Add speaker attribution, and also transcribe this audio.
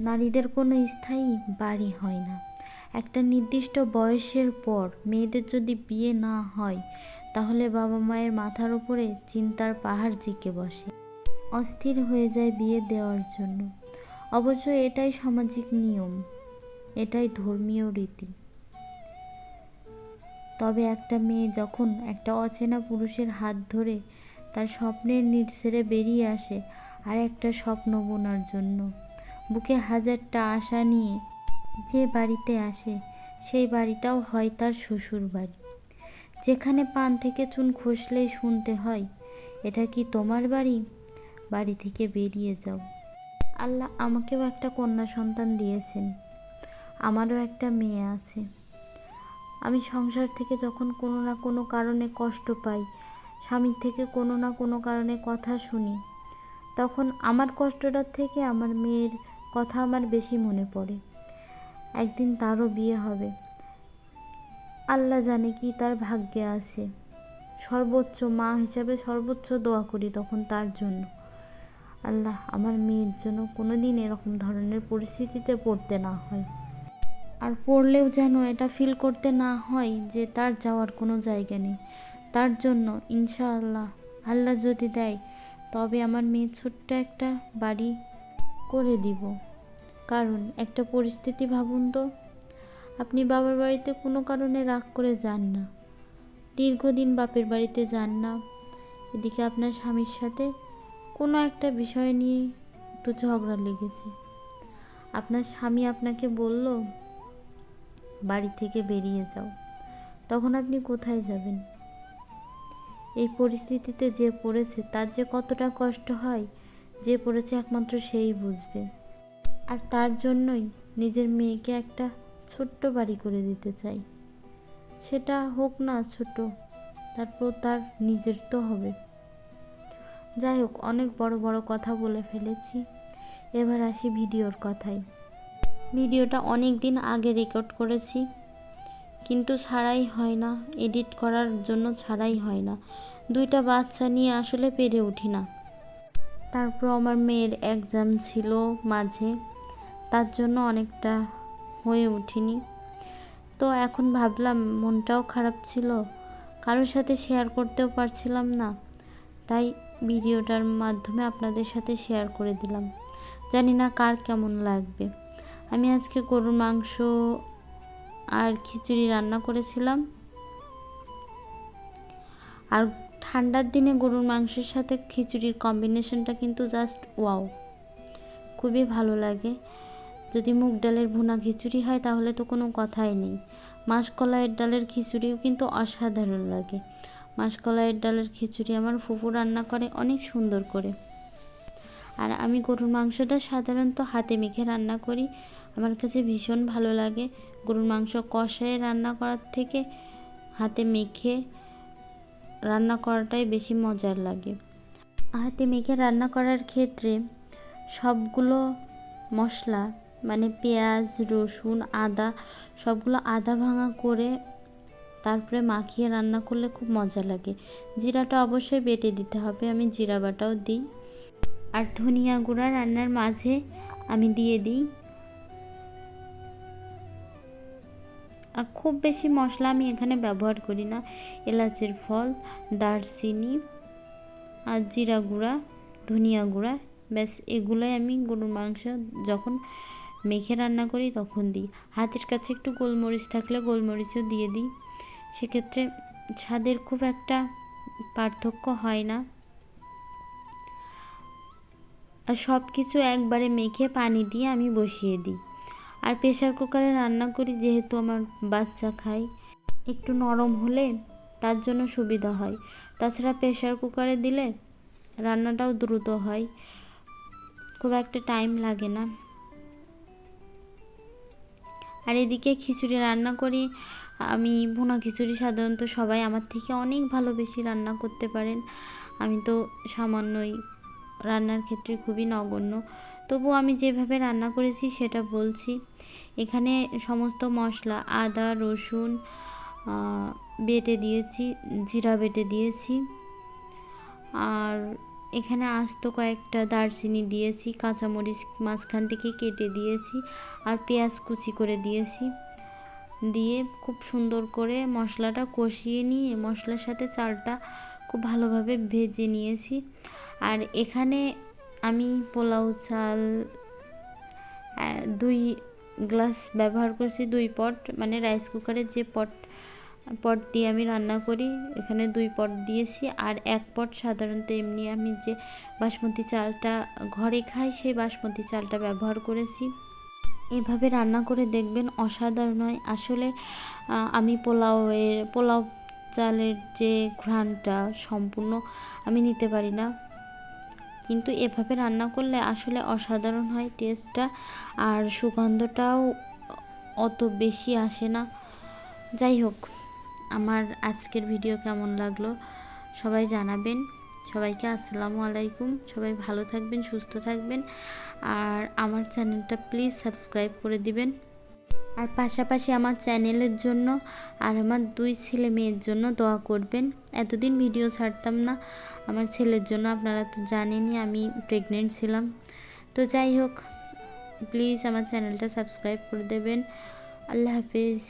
Speaker 1: নারীদের কোনো স্থায়ী বাড়ি হয় না। একটা নির্দিষ্ট বয়সের পর মেয়েদের যদি বিয়ে না হয়, তাহলে বাবা মায়ের মাথার উপরে চিন্তার পাহাড় জিকে বসে। অস্থির হয়ে যায় বিয়ে দেওয়ার জন্য। অবশ্য এটাই সামাজিক নিয়ম, এটাই ধর্মীয় রীতি। তবে একটা মেয়ে যখন একটা অচেনা পুরুষের হাত ধরে তার স্বপ্নের নিট ছেড়ে বেরিয়ে আসে, আর একটা স্বপ্ন বোনার জন্য। বুকে হাজারটা আশা নিয়ে যে বাড়িতে আসে, সেই বাড়িটাও হয় তার শ্বশুর বাড়ি। যেখানে পান থেকে চুন খসলেই শুনতে হয়, এটা কি তোমার বাড়ি? বাড়ি থেকে বেরিয়ে যাও। আল্লাহ আমাকেও একটা কন্যা সন্তান দিয়েছেন। আমারও একটা মেয়ে আছে। আমি সংসার থেকে যখন কোনো না কোনো কারণে কষ্ট পাই, স্বামীর থেকে কোনো না কোনো কারণে কথা শুনি, তখন আমার কষ্টটার থেকে আমার মেয়ের কথা আমার বেশি মনে পড়ে। একদিন তারও বিয়ে হবে। আল্লাহ জানে কি তার ভাগ্যে আছে। সর্বোচ্চ মা হিসাবে সর্বোচ্চ দোয়া করি তখন তার জন্য। আল্লাহ আমার মেয়ের জন্য কোনো দিন এরকম ধরনের পরিস্থিতিতে পড়তে না হয়। আর পড়লেও যেন এটা ফিল করতে না হয় যে তার যাওয়ার কোনো জায়গা নেই। তার জন্য ইনশাআল্লাহ আল্লাহ যদি দেয়, তবে আমার মেয়ে ছোট্ট একটা বাড়ি করে দিব। কারণ একটা পরিস্থিতি ভাবুন তো, আপনি বাবার বাড়িতে কোনো কারণে রাগ করে যান না। দীর্ঘদিন বাপের বাড়িতে যান না। এদিকে আপনার স্বামীর সাথে কোনো একটা বিষয় নিয়ে একটু ঝগড়া লেগেছে। আপনার স্বামী আপনাকে বলল, বাড়ি থেকে বেরিয়ে যাও। তখন আপনি কোথায় যাবেন? এই পরিস্থিতিতে যে পড়েছে তার যে কতটা কষ্ট হয় যে পড়েছে একমাত্র সেই বুঝবে। আর তার জন্যই নিজের মেয়েকে একটা ছোট্ট বাড়ি করে দিতে চাই। সেটা হোক না ছোট, তারপর তার নিজের তো হবে। যাই হোক, অনেক বড় বড় কথা বলে ফেলেছি। এবার আসি ভিডিওর কথাই ভিডিওটা অনেক দিন আগে রেকর্ড করেছি, কিন্তু ছাড়াই হয় না। এডিট করার জন্য ছাড়াই হয় না। দুইটা বাচ্চা নিয়ে আসলে পেরে উঠি না। তারপর আমার মেয়ের এক্সাম ছিল মাঝে, তার জন্য অনেকটা হয়ে উঠিনি তো এখন ভাবলাম মনটাও খারাপ ছিল, কারোর সাথে শেয়ার করতেও পারছিলাম না, তাই ভিডিওটার মাধ্যমে আপনাদের সাথে শেয়ার করে দিলাম। জানি না কার কেমন লাগবে। আমি আজকে গরুর মাংস আর খিচুড়ি রান্না করেছিলাম। আর ঠান্ডার দিনে গরুর মাংসের সাথে খিচুড়ির কম্বিনেশনটা কিন্তু জাস্ট ওয়াও খুবই ভালো লাগে। যদি মুগ ডালের ভুনা খিচুড়ি হয়, তাহলে তো কোনো কথাই নেই। মাসকলাইয়ের ডালের খিচুড়িও কিন্তু অসাধারণ লাগে। মাসকলাইয়ের ডালের খিচুড়ি আমার ফুফু রান্না করে, অনেক সুন্দর করে। আর আমি গরুর মাংসটা সাধারণত হাতে মেখে রান্না করি। আমার কাছে ভীষণ ভালো লাগে। গরুর মাংস কষায় রান্না করার থেকে হাতে মেখে রান্না করাটাই বেশি মজার লাগে। হাতে মেখে রান্না করার ক্ষেত্রে সবগুলো মশলা মানে পেঁয়াজ, রসুন, আদা, সবগুলো আদা ভাঙা করে তারপরে মাখিয়ে রান্না করলে খুব মজা লাগে। জিরাটা অবশ্যই বেটে দিতে হবে, আমি জিরা বাটাও দিই। আর ধনিয়া গুঁড়া রান্নার মাঝে আমি দিয়ে দিই। খুব বেশি মশলা আমি এখানে ব্যবহার করি না। এলাচের ফল, দারচিনি আর জিরা গুঁড়া, ধনিয়া গুঁড়া, ব্যাস এগুলোই আমি গরুর মাংস যখন মেখে রান্না করি তখন দিই। হাতের কাছে একটু গোলমরিচ থাকলে গোলমরিচও দিয়ে দিই। সেক্ষেত্রে স্বাদের খুব একটা পার্থক্য হয় না। আর সব কিছু একবারে মেখে পানি দিয়ে আমি বসিয়ে দিই। আর প্রেশার কুকারে রান্না করি যেহেতু আমার বাচ্চা খায়। একটু নরম হলে তার জন্য সুবিধা হয়। তাছাড়া প্রেশার কুকারে দিলে রান্নাটাও দ্রুত হয়। খুব একটা টাইম লাগে না। আর এদিকে খিচুড়ি রান্না করি। আমি ভুনা খিচুড়ি সাধারণত সবাই আমার থেকে অনেক ভালো বেশি রান্না করতে পারেন। আমি তো সামান্যই রান্নার ক্ষেত্রে খুবই নগণ্য। তবু আমি যেভাবে রান্না করেছি সেটা বলছি। এখানে সমস্ত মশলা, আদা, রসুন বেটে দিয়েছি, জিরা বেটে দিয়েছি। আর এখানে আস্ত কয়েকটা দারচিনি দিয়েছি, কাঁচামরিচ মাঝখান থেকে কেটে দিয়েছি আর পেঁয়াজ কুচি করে দিয়েছি। দিয়ে খুব সুন্দর করে মশলাটা কষিয়ে নিয়ে মশলার সাথে চালটা খুব ভালোভাবে ভেজে নিয়েছি। আর এখানে আমি পোলাও, চাল দুই গ্লাস ব্যবহার করছি, দুই পট। মানে রাইস কুকারের যে পট পট দিয়ে আমি রান্না করি, এখানে দুই পট দিয়েছি। আর এক পট সাধারণত এমনি আমি যে বাসমতি চালটা ঘরে খাই, সেই বাসমতি চালটা ব্যবহার করেছি। এভাবে রান্না করে দেখবেন অসাধারণ হয়। আসলে আমি পোলাওয়ের, পোলাও চালের যে ঘ্রাণটা সম্পূর্ণ আমি নিতে পারি না। কিন্তু এভাবে রান্না করলে আসলে অসাধারণ হয় টেস্টটা আর সুগন্ধটাও অত বেশি আসে না। যাই হোক, আমার আজকের ভিডিও কেমন লাগল সবাই জানাবেন। সবাইকে আসসালামু আলাইকুম। সবাই ভালো থাকবেন, সুস্থ থাকবেন। আর আমার চ্যানেলটা প্লিজ সাবস্ক্রাইব করে দিবেন। আর পাশাপাশি আমার চ্যানেলের জন্য আর আমার দুই ছেলে মেয়ের জন্য দোয়া করবেন। এতদিন ভিডিও ছাড়তাম না, আমার ছেলের জন্য, আপনারা তো জানেনই আমি প্রেগনেন্ট ছিলাম। তো যাই হোক প্লিজ আমার চ্যানেলটা সাবস্ক্রাইব করে দেবেন। আল্লাহ হাফিজ।